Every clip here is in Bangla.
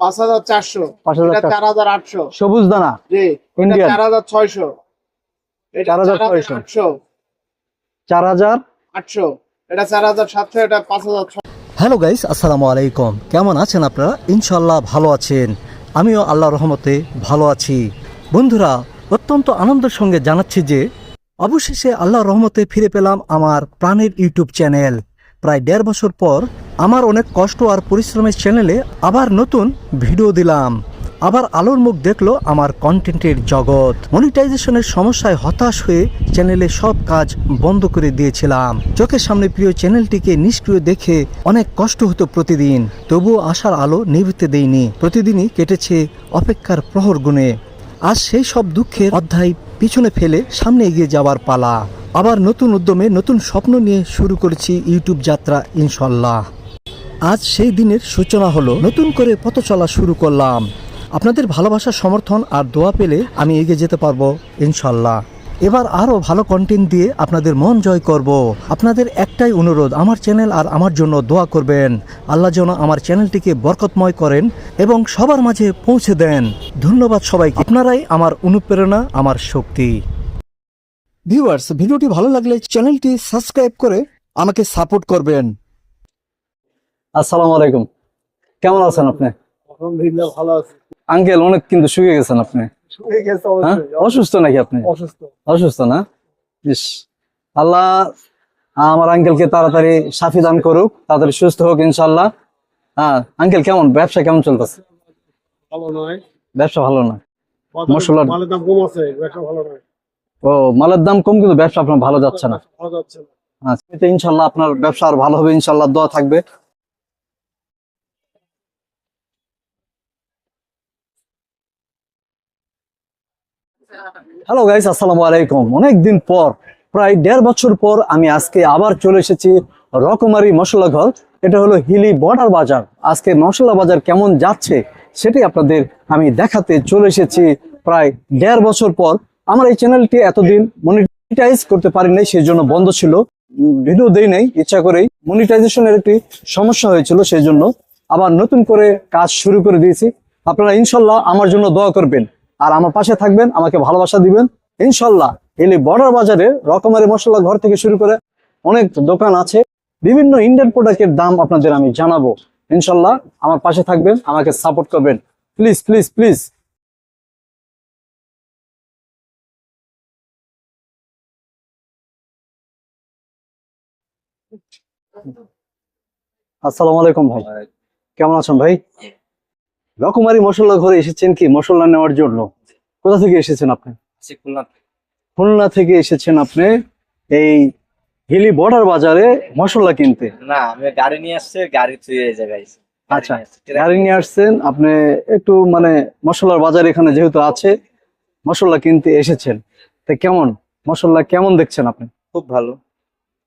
পাঁচ হাজার চারশো। চার হাজার আটশো। সবুজ দানা। চার হাজার ছয়শো। চার হাজার চার হাজার ছয়শো। আটশো। চার হাজার আটশো। এটা চার হাজার সাতশো এটা পাঁচ হাজার ছয়শো। হ্যালো গাইস আসসালামু আলাইকুম। কেমন আছেন আপনারা? ইনশাল্লাহ ভালো আছেন। আমিও আল্লাহ রহমতে ভালো আছি। বন্ধুরা অত্যন্ত আনন্দের সঙ্গে জানাচ্ছি যে অবশেষে আল্লাহ রহমতে ফিরে পেলাম আমার প্রাণের ইউটিউব চ্যানেল। প্রায় দেড় বছর পর আমার অনেক কষ্ট আর পরিশ্রমের চ্যানেলে আবার নতুন ভিডিও দিলাম। আবার আলোর মুখ দেখল আমার কন্টেন্টের জগৎ। মনিটাইজেশনের সমস্যায় হতাশ হয়ে চ্যানেলে সব কাজ বন্ধ করে দিয়েছিলাম। চোখের সামনে প্রিয় চ্যানেলটিকে নিষ্ক্রিয় দেখে অনেক কষ্ট হতো প্রতিদিন। তবুও আশার আলো নিভিতে দেয়নি। প্রতিদিনই কেটেছে অপেক্ষার প্রহর গুণে। আর সেই সব দুঃখের অধ্যায় পিছনে ফেলে সামনে এগিয়ে যাওয়ার পালা। আবার নতুন উদ্যমে নতুন স্বপ্ন নিয়ে শুরু করেছি ইউটিউব যাত্রা ইনশাল্লাহ আজ সেই দিনের সূচনা হলো, নতুন করে পথ চলা শুরু করলাম। আপনাদের ভালোবাসা সমর্থন আর দোয়া পেলে আমি এগিয়ে যেতে পারব ইনশাল্লাহ এবার আরও ভালো কন্টেন্ট দিয়ে আপনাদের মন জয় করব। আপনাদের একটাই অনুরোধ, আমার চ্যানেল আর আমার জন্য দোয়া করবেন। আল্লাহ যেন আমার চ্যানেলটিকে বরকতময় করেন এবং সবার মাঝে পৌঁছে দেন। ধন্যবাদ সবাইকে। আপনারাই আমার অনুপ্রেরণা, আমার শক্তি। ভিউয়ার্স ভিডিওটি ভালো লাগলে চ্যানেলটি সাবস্ক্রাইব করে আমাকে সাপোর্ট করবেন। আসসালামু আলাইকুম। কেমন আছেন আপনি? আলহামদুলিল্লাহ ভালো আছে। আঙ্কেল অনেক কিন্তু শুকিয়ে গেছেন আপনি। হয়ে গেছে হ্যাঁ? অসুস্থ নাকি আপনি? অসুস্থ। অসুস্থ না? ইস আল্লাহ আমার আঙ্কেলকে তাড়াতাড়ি সাফি দান করুক তাড়াতাড়ি সুস্থ হোক ইনশাল্লাহ হ্যাঁ আঙ্কেল কেমন? ব্যবসা কেমন চলতেছে? ভালো নয়। ব্যবসা ভালো না মশলার- দাম কম আছে ব্যবসা ভালো নয়। ও মালের দাম কম কিন্তু ব্যবসা আপনার ভালো যাচ্ছে না। ভালো যাচ্ছে না। আচ্ছা ইনশাল্লাহ আপনার ব্যবসা আর ভালো হবে ইনশাল্লাহ দোয়া থাকবে। হ্যালো গাইস আসসালামু আলাইকুম। অনেকদিন পর প্রায় দেড় বছর পর আমি আজকে আবার চলে এসেছি রকমারি মশলা ঘর। এটা হলো হিলি বর্ডার বাজার। আজকে মশলা বাজার কেমন যাচ্ছে সেটাই আপনাদের আমি দেখাতে চলে এসেছি প্রায় দেড় বছর পর। আমার এই চ্যানেলটি এতদিন মনিটাইজ করতে পারি নাই সেই জন্য বন্ধ ছিল। ভিডিও দেই নাই, ইচ্ছা করেই। মনিটাইজেশনের একটি সমস্যা হয়েছিল সেই জন্য আবার নতুন করে কাজ শুরু করে দিয়েছি। আপনারা ইনশাল্লাহ আমার জন্য দোয়া করবেন। আর আমার পাশে থাকবেন, আমাকে ভালোবাসা দিবেন। ইনশাল্লাহ এলি বর্ডার বাজারে রকমারি মশলা ঘর থেকে শুরু করে অনেক দোকান আছে। বিভিন্ন ইন্ডিয়ান প্রোডাক্টের দাম আপনাদের আমি জানাব। ইনশাল্লাহ আমার পাশে থাকবেন, আমাকে সাপোর্ট করবেন। প্লিজ প্লিজ প্লিজ আসসালামু আলাইকুম ভাই। কেমন আছেন ভাই? রকমারি মশলা ঘরে এসেছেন কি মশলা নেওয়ার জন্য? কোথা থেকে এসেছেন আপনি? খুলনা থেকে। এসেছেন আপনি এই হিলি বর্ডার বাজারে মশলা কিনতে। না আমি গাড়ি নিয়ে আসছে গাড়ি এই জায়গায় আচ্ছা, গাড়ি নিয়ে আসছেন আপনি একটু মানে মশলার বাজার এখানে যেহেতু আছে মশলা কিনতে এসেছেন। তা কেমন? মশলা কেমন দেখছেন আপনি? খুব ভালো।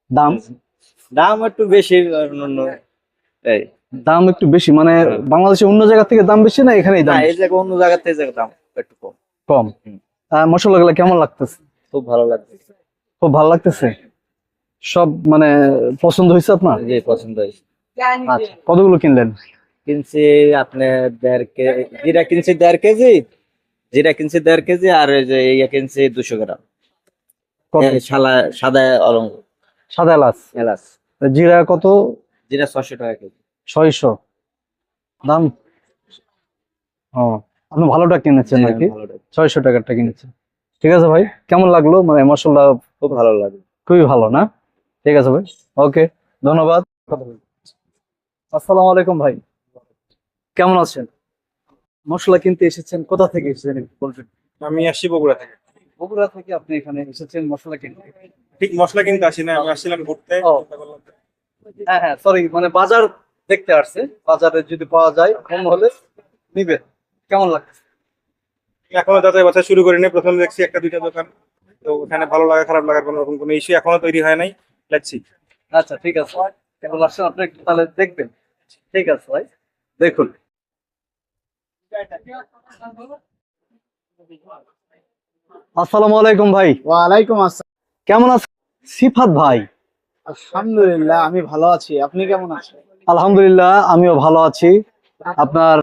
দাম? দাম একটু বেশি এই। দাম একটু বেশি মানে বাংলাদেশে অন্য জায়গা থেকে দাম বেশি না এখানেই না দাম এই জায়গা অন্য জায়গা দাম একটু কম। কম। মশলাগুলো কেমন লাগতেছে? খুব ভালো লাগছে খুব ভালো লাগতেছে? সব মানে পছন্দ হয়েছে আপনার? যে পছন্দ হয়েছে। আচ্ছা কতগুলো কিনলেন? কিনছি আপনি দেড় কেজি জিরা কিনছি দেড় কেজি জিরা কিনছি দেড় কেজি আর ওই যে ইয়ে কিনছি দুশো গ্রাম। কত? শালা সাদা অলঙ্গ সাদা এলাচ। এলাচ। জিরা কত? জিরা ছশো টাকা কেজি। ছয়শো। দাম? ও আপনি ভালোটা কিনেছেন হ্যাঁ, নাকি? ছয়শো টাকারটা কিনেছেন। ঠিক আছে ভাই কেমন লাগল? মানে মশলা খুব ভালো লাগে খুবই ভালো না? ঠিক আছে ভাই ওকে ধন্যবাদ। আসসালামু আলাইকুম ভাই। কেমন আছেন? মশলা কিনতে এসেছেন কোথা থেকে এসেছেন? আমি আসছি বগুড়া থেকে। বগুড়া থেকে আপনি এখানে এসেছেন মশলা কিনতে। ঠিক মশলা কিনতে আসি না আমি আসছিলাম ঘুরতে। হ্যাঁ হ্যাঁ সরি মানে বাজার দেখতে আসছে। বাজারে যদি পাওয়া যায় কম হলে নিবেন। কেমন লাগছে? এখনও যাচাই বাছাই শুরু করিনি প্রথমে দেখছি একটা দুইটা দোকান। তো ওখানে ভালো লাগা খারাপ লাগার কোনো রকম কোনো ইস্যু এখনও তৈরি হয় নাই। যাচ্ছি আচ্ছা ঠিক আছে। কেমন আসছেন আপনি একটু তাহলে দেখবেন। ঠিক আছে ভাই দেখুন। আসসালামু আলাইকুম ভাই। ওয়ালাইকুম আসসালাম। কেমন আছেন? সিফাত ভাই। আলহামদুলিল্লাহ আমি ভালো আছি। আপনি কেমন আছেন? আলহামদুলিল্লাহ আমিও ভালো আছি। আপনার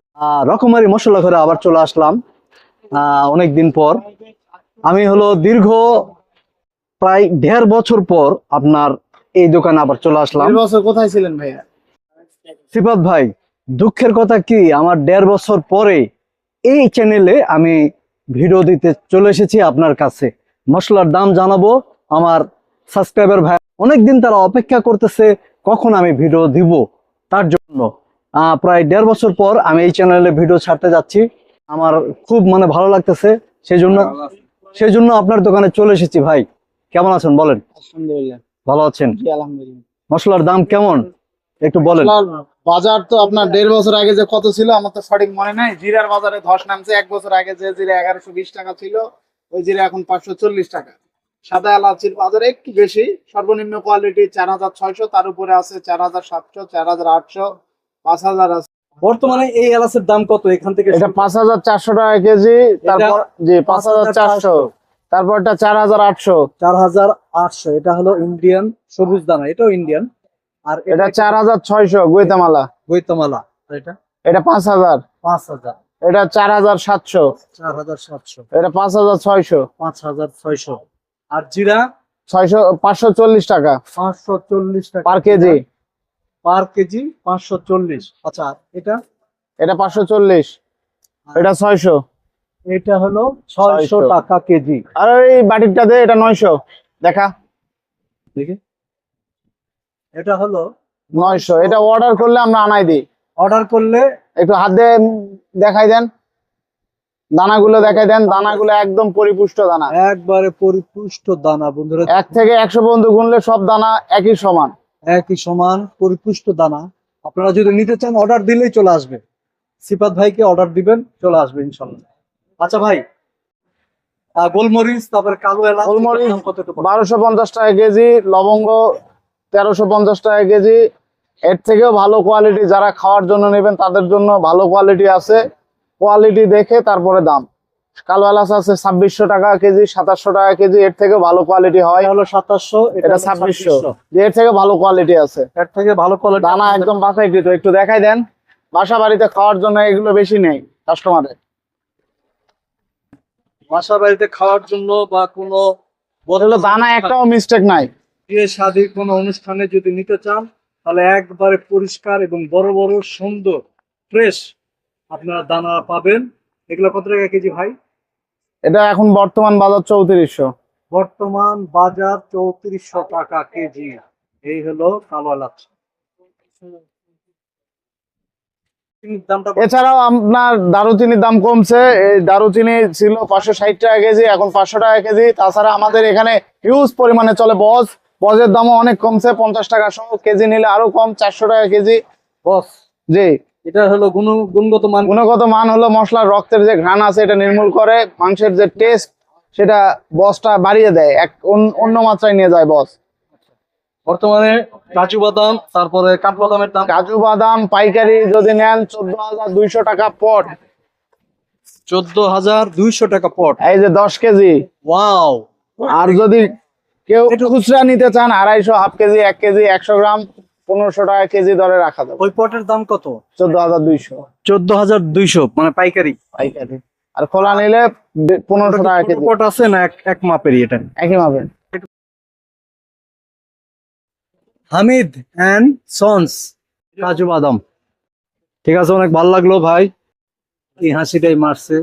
রকমারি মশলা ঘরে আবার চলে আসলাম অনেক দিন পর। আমি হলো দীর্ঘ প্রায় দেড় বছর পর আপনার এই দোকানে আবার চলে আসলাম। বছর কোথায় ছিলেন ভাইয়া? সিফাত ভাই দুঃখের কথা কি আমার দেড় বছর পরে এই চ্যানেলে আমি ভিডিও দিতে চলে এসেছি আপনার কাছে। মশলার দাম জানাব। আমার সাবস্ক্রাইবার ভাই অনেকদিন তারা অপেক্ষা করতেছে কখন আমি ভিডিও দিব তার জন্য। প্রায় দেড় বছর পর আমি এই চ্যানেলে ভিডিও ছাড়তে যাচ্ছি। আমার খুব মানে ভালো লাগতেছে সেই জন্য সেই জন্য আপনার দোকানে চলে এসেছি ভাই। কেমন আছেন বলেন? আলহামদুলিল্লাহ। ভালো আছেন? মশলার দাম কেমন? একটু বলেন। বাজার তো আপনার দেড় বছর আগে যে কত ছিল আমার তো সঠিক মনে নাই। জিরার বাজারে ধস নামছে। এক বছর আগে যে জিরা এগারোশো বিশ টাকা ছিল ওই জিরা এখন পাঁচশো চল্লিশ টাকা। সাদা এলাচির বাজারে একটু বেশি। সর্বনিম্ন কোয়ালিটি চার হাজার ছয়শো তার উপরে আছে চার হাজার সাতশো চার হাজার আটশো পাঁচ হাজার আছে। বর্তমানে এই এলাচের দাম কত? এখান থেকে এটা পাঁচ হাজার চারশো টাকা কেজি তারপর জি পাঁচ হাজার চারশো। তারপর এটা চার হাজার আটশো। চার হাজার আটশো। এটা হলো ইন্ডিয়ান সবুজ দানা। এটাও ইন্ডিয়ান আর এটা চার হাজার ছয়শো আর এটা? এটা পাঁচ হাজার। পাঁচ হাজার। এটা চার হাজার সাতশো। চার হাজার সাতশো। এটা পাঁচ হাজার ছয়শো। পাঁচ হাজার ছয়শো। আর জিরা? ছয়শো পাঁচশো চল্লিশ টাকা। পাঁচশো চল্লিশ টাকা। পার কেজি। পার কেজি পাঁচশো চল্লিশ। আচ্ছা এটা? এটা পাঁচশো চল্লিশ। এটা ছয়শো। এটা হলো ছয়শো। 600 টাকা কেজি। আর এই বাটিরটা দে এটা নয়শো। দেখা। দেখি। এটা হলো নয়শো। এটা অর্ডার করলে আমরা আনাই দিই। অর্ডার করলে একটু হাত দিয়ে দেখাই দেন। দানাগুলো দেখাই দেন। দানাগুলো একদম পরিপুষ্ট দানা। একবারে পরিপুষ্ট দানা বন্ধুরা। এক থেকে একশো পর্যন্ত গুনলে সব দানা একই সমান। একই সমান পরিপুষ্ট দানা। আপনারা যদি নিতে চান অর্ডার দিলেই চলে আসবে। সিপাত ভাইকে অর্ডার দিবেন চলে আসবে ইনশাল্লাহ আচ্ছা ভাই গোলমরিচ তারপরে কালো এলাচ গোলমরিচ বারোশো পঞ্চাশ টাকা কেজি লবঙ্গ তেরোশো পঞ্চাশ টাকা কেজি। এর থেকেও ভালো কোয়ালিটি যারা খাওয়ার জন্য নেবেন তাদের জন্য ভালো কোয়ালিটি আছে। কোয়ালিটি দেখে তারপরে দাম। কালো এলাচ আছে ছাব্বিশশো টাকা কেজি সাতাশশো টাকা কেজি এর থেকে ভালো কোয়ালিটি হয়। হলো সাতাশশো এটা ছাব্বিশশো। এর থেকে ভালো কোয়ালিটি আছে। এর থেকে ভালো কোয়ালিটি দানা একদম বাছাইকৃত একটু দেখাই দেন। বাসা বাড়িতে খাওয়ার জন্য এগুলো বেশি নেই কাস্টমারের বাসা বাড়িতে খাওয়ার জন্য বা কোনো দানা একটাও মিস্টেক নাই। বিয়ে শাদীর কোনো অনুষ্ঠানে যদি নিতে চান তাহলে একবারে পরিষ্কার এবং বড় বড় সুন্দর ফ্রেশ আপনারা দানা পাবেন। এগুলো কত টাকা কেজি ভাই? এটা এখন বর্তমান বাজার চৌত্রিশশো। বর্তমান বাজার চৌত্রিশশো টাকা কেজি। এই হলো কালো এলাচ। এছাড়াও আপনার দারুচিনির দাম কমছে। এই দারুচিনি ছিল পাঁচশো ষাট টাকা কেজি এখন পাঁচশো টাকা কেজি। তাছাড়া আমাদের এখানে হিউজ পরিমাণে চলে বজ। বজের দামও অনেক কমছে পঞ্চাশ টাকা সহ কেজি নিলে আরও কম চারশো টাকা কেজি। বস জি। এটা হলো গুণ গুণগত মান। গুণগত মান হলো মশলার রক্তের যে ঘ্রাণ আছে এটা নির্মূল করে মাংসের যে টেস্ট সেটা বসটা বাড়িয়ে দেয় এক অন্য- অন্য মাত্রায় নিয়ে যায় বস। বর্তমানে কাজু বাদাম তারপরে কাঠবাদামের দাম। কাজু বাদাম পাইকারি যদি নেন চোদ্দ হাজার দুইশো টাকা পট। চোদ্দ হাজার দুইশো টাকা পট। এই যে দশ কেজি। ওয়াও। আর যদি কেউ খুচরা নিতে চান আড়াইশো হাফ কেজি এক কেজি একশো গ্রাম পনেরোশো টাকা কেজি দরে রাখা যাবে। ওই পটের দাম কত? চোদ্দ হাজার দুইশো। চোদ্দ হাজার দুইশো মানে পাইকারি? পাইকারি। আর খোলা নিলে পনেরোশো টাকা কেজি। পট আছে না এক এক মাপেরই এটা? একই মাপের। হামিদ অ্যান্ড সন্স কাজু বাদাম। ঠিক আছে অনেক ভালো লাগল ভাই। এই হাসিটাই মারছে।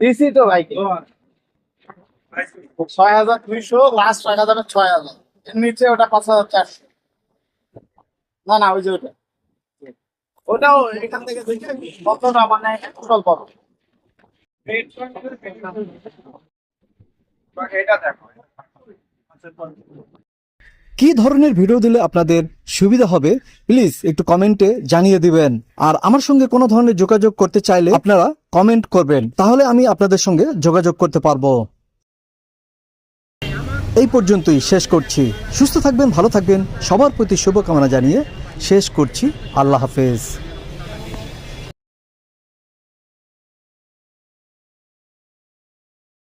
দিছি তো ভাই ছয় হাজার ছয় হাজার নিচে ওটা না না মানে কি ধরনের ভিডিও দিলে আপনাদের সুবিধা হবে? প্লিজ একটু কমেন্টে জানিয়ে দিবেন। আর আমার সঙ্গে কোনো ধরনের যোগাযোগ করতে চাইলে আপনারা কমেন্ট করবেন। তাহলে আমি আপনাদের সঙ্গে যোগাযোগ করতে পারব। এই পর্যন্তই শেষ করছি। সুস্থ থাকবেন, ভালো থাকবেন। সবার প্রতি শুভকামনা জানিয়ে শেষ করছি। আল্লাহ হাফেজ।